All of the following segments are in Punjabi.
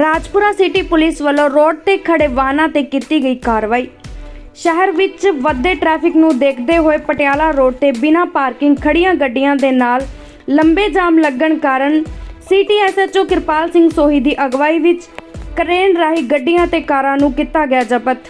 ਰਾਜਪੁਰਾ ਸਿਟੀ ਪੁਲਿਸ ਵੱਲੋਂ ਰੋਡ ਤੇ ਖੜੇ ਵਾਹਨਾਂ ਤੇ ਕੀਤੀ ਗਈ ਕਾਰਵਾਈ। ਸ਼ਹਿਰ ਵਿੱਚ ਵੱਧਦੇ ਟ੍ਰੈਫਿਕ ਨੂੰ ਦੇਖਦੇ ਹੋਏ ਪਟਿਆਲਾ ਰੋਡ ਤੇ ਬਿਨਾਂ ਪਾਰਕਿੰਗ ਖੜੀਆਂ ਗੱਡੀਆਂ ਦੇ ਨਾਲ ਲੰਬੇ ਜਾਮ ਲੱਗਣ ਕਾਰਨ ਸਿਟੀ ਐਸਐਚਓ ਕਿਰਪਾਲ ਸਿੰਘ ਸੋਹੀ ਦੀ ਅਗਵਾਈ ਵਿੱਚ ਕਰੇਨ ਰਾਹੀਂ ਗੱਡੀਆਂ ਤੇ ਕਾਰਾਂ ਨੂੰ ਕੀਤਾ ਗਿਆ ਜ਼ਬਤ।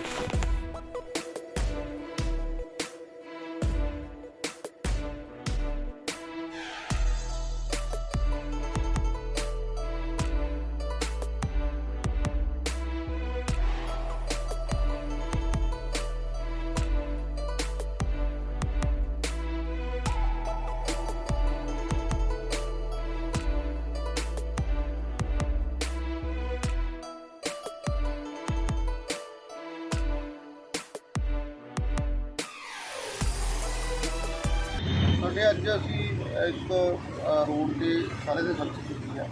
ਸਾਡੇ ਅੱਜ ਅਸੀਂ ਇੱਕ ਰੋਡ ਤੇ ਸਾਰੇ ਦੇ ਸਰਚ ਕੀਤੀ ਆ।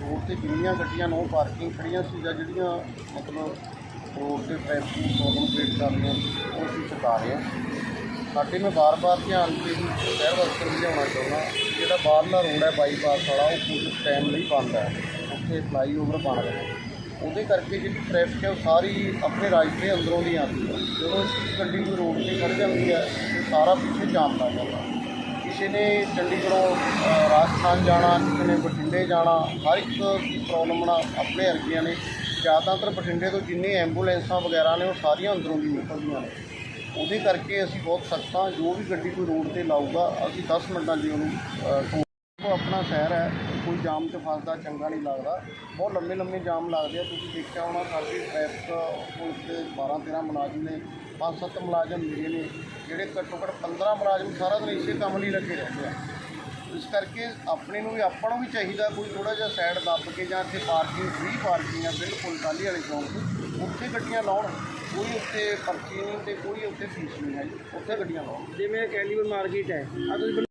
ਰੋਡ ਤੇ ਜਿੰਨੀਆਂ ਗੱਡੀਆਂ ਨੋ ਪਾਰਕਿੰਗ ਖੜੀਆਂ ਸੀ ਜਾਂ ਜਿਹੜੀਆਂ ਮਤਲਬ ਰੋਡ ਤੇ ਟ੍ਰੈਫਿਕ ਪ੍ਰੋਬਲਮ ਕ੍ਰੀਏਟ ਕਰ ਰਹੀਆਂ ਸੀ, ਉਹ ਅਸੀਂ ਚੁਕਾ ਰਹੇ ਹਾਂ ਸਾਡੇ ਮੈਂ ਬਾਰ-ਬਾਰ ਧਿਆਨ ਤੇ ਸ਼ਹਿਰ ਵਸਤਰ ਲਿਆਉਣਾ ਚਾਹੁੰਦਾ ਜਿਹੜਾ ਬਾਹਰਲਾ ਰੋਡ ਹੈ ਬਾਈਪਾਸ ਵਾਲਾ ਉਹ ਕੁਝ ਟਾਈਮ ਲਈ ਬੰਦ ਹੈ। ਉੱਥੇ ਫਲਾਈਓਵਰ ਬਣ ਰਿਹਾ। ਉਹਦੇ ਕਰਕੇ ਜਿਹੜੀ ਟ੍ਰੈਫਿਕ ਹੈ ਉਹ ਸਾਰੀ ਆਪਣੇ ਰਾਜ ਦੇ ਅੰਦਰੋਂ ਦੀ ਆਉਂਦੀ ਹੈ। ਜਦੋਂ ਇੱਕ ਗੱਡੀ ਕੋਈ ਰੋਡ ਤੇ ਖੜ ਜਾਂਦੀ ਹੈ ਸਾਰਾ ਪਿੱਛੇ ਜਾਮ ਲੱਗ ਜਾਂਦਾ। ਕਿਸੇ ਨੇ ਚੰਡੀਗੜ੍ਹੋਂ ਰਾਜਸਥਾਨ ਜਾਣਾ ਕਿਸੇ ਨੇ ਬਠਿੰਡੇ ਜਾਣਾ, ਹਰ ਇੱਕ ਦੀ ਪ੍ਰੋਬਲਮ ਨਾਲ ਆਪਣੇ ਵਰਗੀਆਂ ਨੇ। ਜ਼ਿਆਦਾਤਰ ਬਠਿੰਡੇ ਤੋਂ ਜਿੰਨੇ ਐਂਬੂਲੈਂਸਾਂ ਵਗੈਰਾ ਨੇ, ਉਹ ਸਾਰੀਆਂ ਅੰਦਰੋਂ ਦੀ ਨਿਕਲਦੀਆਂ ਨੇ। ਉਹਦੇ ਕਰਕੇ ਅਸੀਂ ਬਹੁਤ ਸਖਤ ਹਾਂ, ਜੋ ਵੀ ਗੱਡੀ ਕੋਈ ਰੋਡ ਤੇ ਲਾਊਗਾ, ਅਸੀਂ 10 ਮਿੰਟਾਂ 'ਚ ਉਹਨੂੰ ਅ, ਆਪਣਾ ਸ਼ਹਿਰ ਹੈ ਕੋਈ ਜਾਮ 'ਚ ਫਸਦਾ ਚੰਗਾ ਨਹੀਂ ਲੱਗਦਾ। ਬਹੁਤ ਲੰਮੇ ਲੰਮੇ ਜਾਮ ਲੱਗਦੇ ਆ ਤੁਸੀਂ ਦੇਖਿਆ ਹੋਣਾ ਸਾਡੀ ਟ੍ਰੈਫਿਕ ਪੁਲਿਸ ਦੇ 12 13 ਮੁਲਾਜ਼ਮ ਨੇ ਪੰਜ ਸੱਤ ਮੁਲਾਜ਼ਮ ਮਿਲੇ ਨੇ ਜਿਹੜੇ ਘੱਟੋ ਘੱਟ 15 ਮੁਲਾਜ਼ਮ ਸਾਰਾ ਦਿਨ ਇਸੇ ਕੰਮ ਲਈ ਲੱਗੇ ਰਹਿੰਦੇ ਆ। ਇਸ ਕਰਕੇ ਆਪਣੇ ਨੂੰ ਵੀ ਆਪਾਂ ਨੂੰ ਵੀ ਚਾਹੀਦਾ ਕੋਈ ਥੋੜਾ ਜਿਹਾ ਸਾਈਡ ਦੱਬ ਕੇ ਜਾਂ ਇੱਥੇ ਪਾਰਕਿੰਗ ਫ੍ਰੀ ਪਾਰਕਿੰਗ ਆ ਬਿਲਕੁਲ ਟਾਲੀ ਵਾਲੇ ਚੌਂਕ ਉੱਥੇ ਗੱਡੀਆਂ ਲਾਉਣ ਕੋਈ ਉੱਥੇ ਪਰਚੀ ਨਹੀਂ ਤੇ ਕੋਈ ਉੱਥੇ ਫੀਸ ਨਹੀਂ ਹੈ ਉੱਥੇ ਗੱਡੀਆਂ ਲਾਉਣ। ਜਿਵੇਂ ਕੈਲੀਵਰ ਮਾਰਕੀਟ ਹੈ ਆ ਤੁਸੀਂ